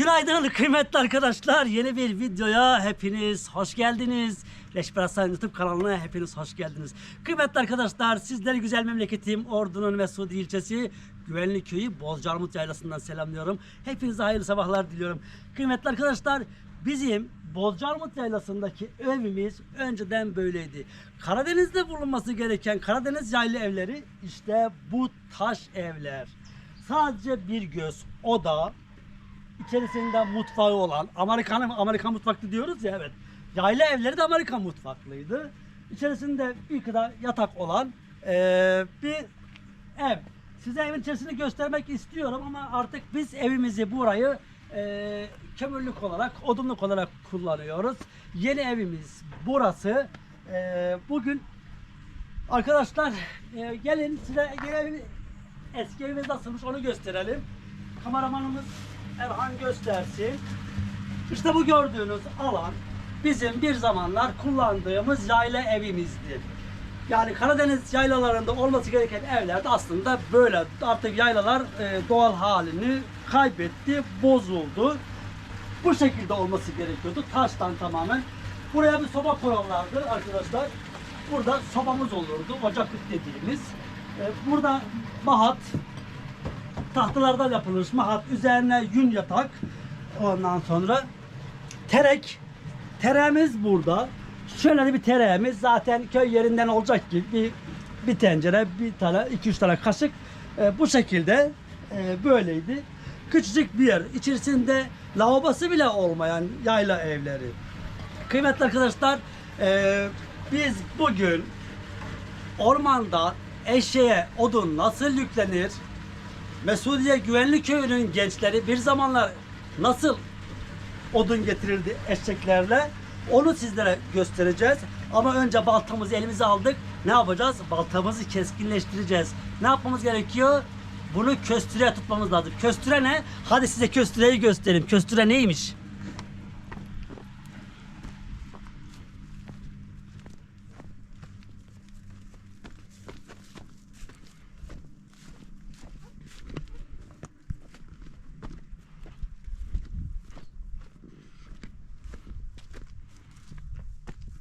Günaydın kıymetli arkadaşlar. Yeni bir videoya hepiniz hoş geldiniz. Leşber Hasan YouTube kanalına hepiniz hoş geldiniz. Kıymetli arkadaşlar sizleri güzel memleketim Ordu'nun Mesudi ilçesi Güvenli Köyü Bozcaarmut Yaylası'ndan selamlıyorum. Hepinize hayırlı sabahlar diliyorum. Kıymetli arkadaşlar bizim Bozcaarmut Yaylası'ndaki evimiz önceden böyleydi. Karadeniz'de bulunması gereken Karadeniz yaylı evleri işte bu taş evler. Sadece bir göz oda, içerisinde mutfağı olan Amerikan Amerikan mutfaklı diyoruz ya evet. Yayla evleri de Amerikan mutfaklıydı. İçerisinde bir kadar yatak olan eee, bir ev. Size evin içerisini göstermek istiyorum ama artık biz evimizi burayı eee kömürlük olarak, odunluk olarak kullanıyoruz. Yeni evimiz burası. Eee, bugün Arkadaşlar e, gelin size yeni eski evimiz nasılmış onu gösterelim. Kameramanımız Erhan göstersin. İşte bu gördüğünüz alan bizim bir zamanlar kullandığımız yayla evimizdi. Yani Karadeniz yaylalarında olması gereken evlerde aslında böyle. Artık yaylalar e, doğal halini kaybetti, bozuldu. Bu şekilde olması gerekiyordu. Taştan tamamen. Buraya bir soba koyarlardı arkadaşlar. Burada sobamız olurdu. Ocaklık dediğimiz. E, burada mahat, tahtalardan yapılmış mahat. Üzerine yün yatak. Ondan sonra terek. Tereğimiz burada. Şöyle bir tereğimiz zaten köy yerinden olacak gibi bir, bir tencere, bir tane, iki üç tane kaşık e, bu şekilde e, böyleydi. Küçücük bir yer. İçerisinde lavabosu bile olmayan yayla evleri. Kıymetli arkadaşlar, e, biz bugün ormanda eşeğe odun nasıl yüklenir? Mesudiye Güvenli Köyü'nün gençleri bir zamanlar nasıl odun getirirdi eşeklerle. Onu sizlere göstereceğiz. Ama önce baltamızı elimize aldık. Ne yapacağız? Baltamızı keskinleştireceğiz. Ne yapmamız gerekiyor? Bunu köstüreye tutmamız lazım. Köstüre ne? Hadi size köstüreyi göstereyim. Köstüre neymiş?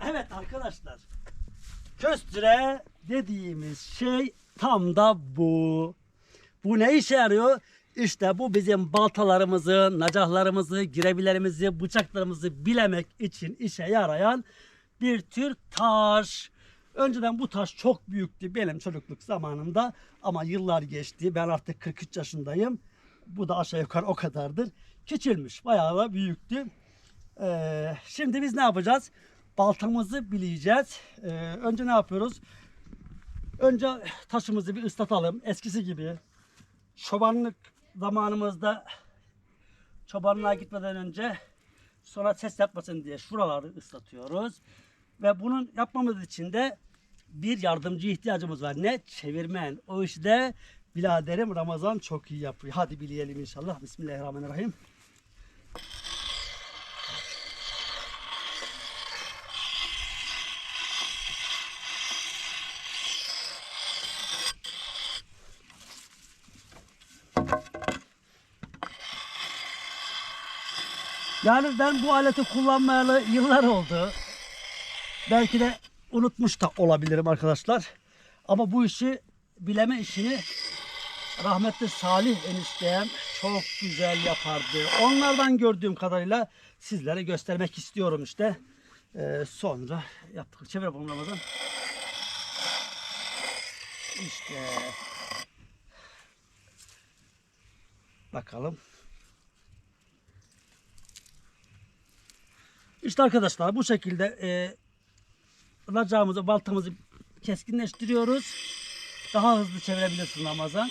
Evet arkadaşlar. Köstüre dediğimiz şey tam da bu. Bu ne işe yarıyor? İşte bu bizim baltalarımızı, nacahlarımızı, girebilerimizi, bıçaklarımızı bilemek için işe yarayan bir tür taş. Önceden bu taş çok büyüktü benim çocukluk zamanımda ama yıllar geçti. Ben artık 43 yaşındayım. Bu da aşağı yukarı o kadardır. Küçülmüş, bayağı da büyüktü. Ee, şimdi biz ne yapacağız? Baltamızı bileyeceğiz. Ee, önce ne yapıyoruz? Önce taşımızı bir ıslatalım. Eskisi gibi. Çobanlık zamanımızda çobanlığa gitmeden önce sonra ses yapmasın diye şuraları ıslatıyoruz. Ve bunun yapmamız için de bir yardımcı ihtiyacımız var. Ne? Çevirmen. O işi de biraderim Ramazan çok iyi yapıyor. Hadi bileyelim inşallah. Bismillahirrahmanirrahim. Yani ben bu aleti kullanmayalı yıllar oldu. Belki de unutmuş da olabilirim arkadaşlar. Ama bu işi bileme işini rahmetli Salih eniştem çok güzel yapardı. Onlardan gördüğüm kadarıyla sizlere göstermek istiyorum işte. Ee, sonra yaptık. Çevir bakalım Ramazan. İşte. Bakalım. İşte arkadaşlar bu şekilde e, racağımızı, baltamızı keskinleştiriyoruz. Daha hızlı çevirebilirsin Ramazan.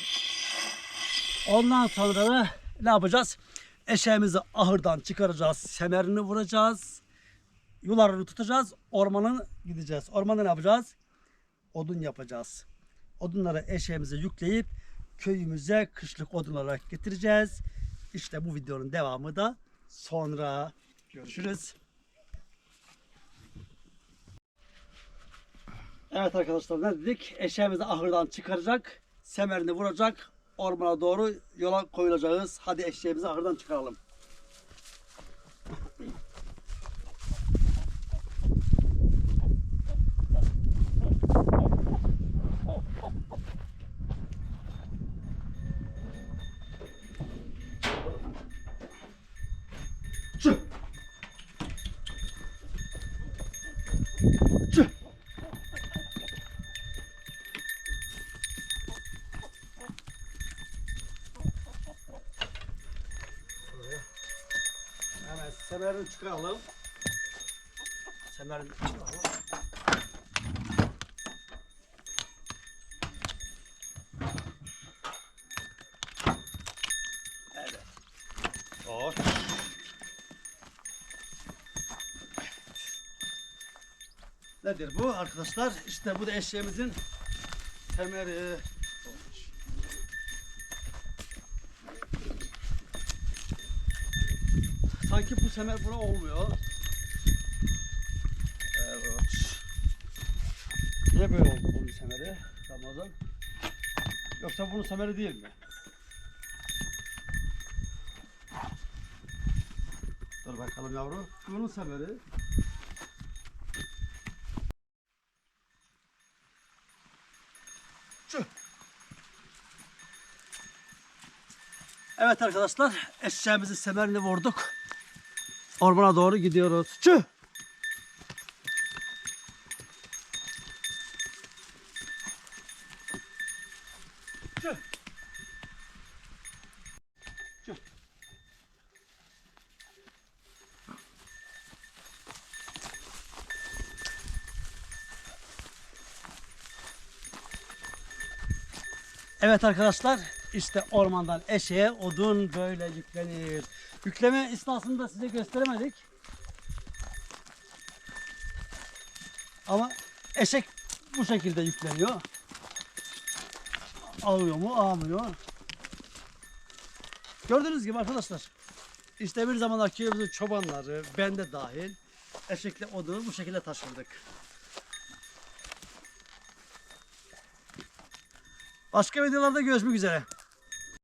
Ondan sonra da ne yapacağız? Eşeğimizi ahırdan çıkaracağız. Semerini vuracağız. Yularını tutacağız. Ormanın gideceğiz. Ormanda ne yapacağız? Odun yapacağız. Odunları eşeğimize yükleyip köyümüze kışlık odun olarak getireceğiz. İşte bu videonun devamı da sonra görüşürüz. Evet arkadaşlar ne dedik? Eşeğimizi ahırdan çıkaracak, semerini vuracak, ormana doğru yola koyulacağız. Hadi eşeğimizi ahırdan çıkaralım. Semerini çıkaralım. Semerini çıkaralım. Evet. Hoş. Nedir bu arkadaşlar? İşte bu da eşeğimizin temeri. Sanki bu semer bura olmuyor. Evet. Niye böyle oldu bunun semeri Ramazan? Yoksa bunun semeri değil mi? Dur bakalım yavru. Bunun semeri. Evet arkadaşlar eşeğimizin semerini vurduk. Ormana doğru gidiyoruz. Çü. Çü. Çü. Evet arkadaşlar işte ormandan eşeğe odun böyle yüklenir. Yükleme esnasında size gösteremedik. Ama eşek bu şekilde yükleniyor. Alıyor mu? Almıyor. Gördüğünüz gibi arkadaşlar. İşte bir zamanlar köyümüzün çobanları, ben de dahil eşekle odunu bu şekilde taşırdık. Başka videolarda görüşmek üzere.